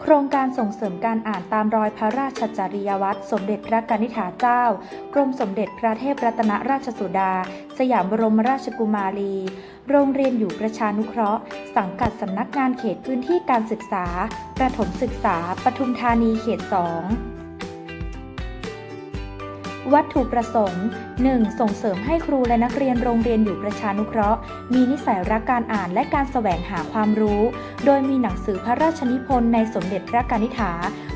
โครงการส่งเสริมการอ่านตามรอยพระราชจริยวัตรสมเด็จพระกนิษฐาเจ้า กรมสมเด็จพระเทพรัตนราชสุดา สยามบรมราชกุมารี โรงเรียนอยู่ประชานุเคราะห์ สังกัดสำนักงานเขตพื้นที่การศึกษา ประถมศึกษา ปทุมธานีเขต 2 วัตถุประสงค์ 1. ส่งเสริมให้ครูและนักเรียนโรงเรียนอยู่ประชานุเคราะห์ มีนิสัยรักการอ่านและการแสวงหาความรู้ โดยมีหนังสือพระราชนิพนธ์ในสมเด็จพระกนิษฐา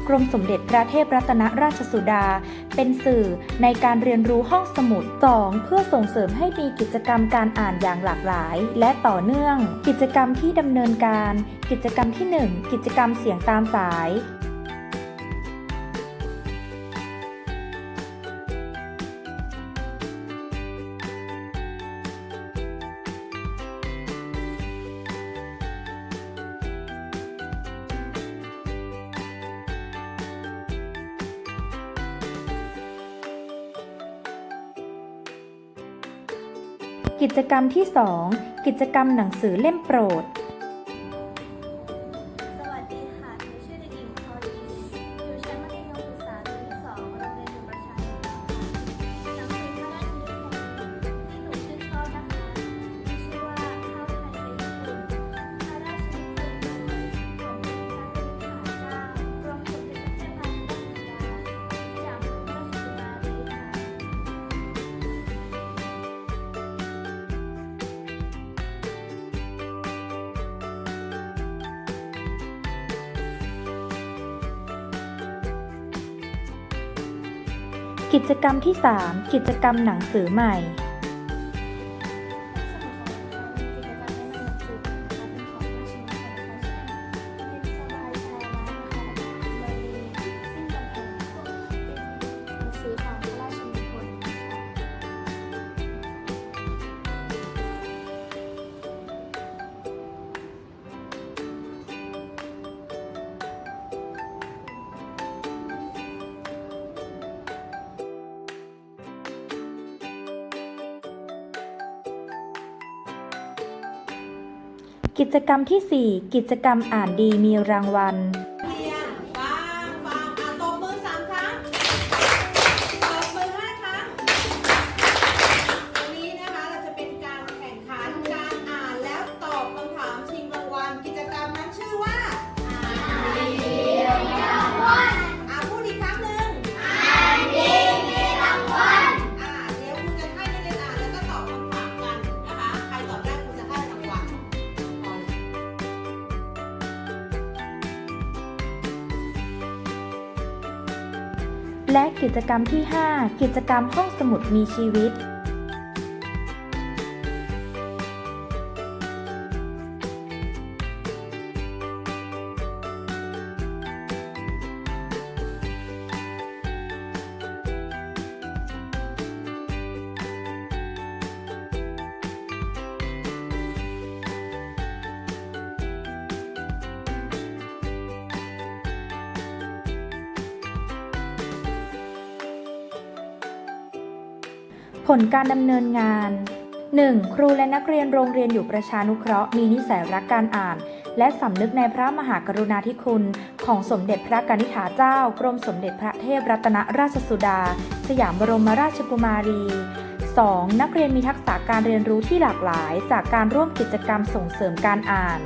กรมสมเด็จพระเทพรัตนราชสุดา เป็นสื่อในการเรียนรู้ห้องสมุด 2. เพื่อส่งเสริมให้มีกิจกรรมการอ่านอย่างหลากหลาย และต่อเนื่อง กิจกรรมที่ดำเนินการ กิจกรรมที่ 1 กิจกรรมเสียงตามสาย กิจกรรมที่ 2 กิจกรรมหนังสือเล่มโปรด กิจกรรมที่ 3 กิจกรรมหนังสือใหม่ กิจกรรมที่ 4 กิจกรรมอ่านดีมีรางวัล และกิจกรรมที่ 5 กิจกรรมห้องสมุดมีชีวิต ผลการดำเนินงาน 1. ครูและนักเรียนโรงเรียนอยู่ประชานุเคราะห์มีนิสัยรักการอ่าน และสำนึกในพระมหากรุณาธิคุณ ของสมเด็จพระกนิษฐาเจ้า กรมสมเด็จพระเทพรัตนราชสุดา สยามบรมราชกุมารี 2. นักเรียนมีทักษะการเรียนรู้ที่หลากหลาย จากการร่วมกิจกรรมส่งเสริมการอ่าน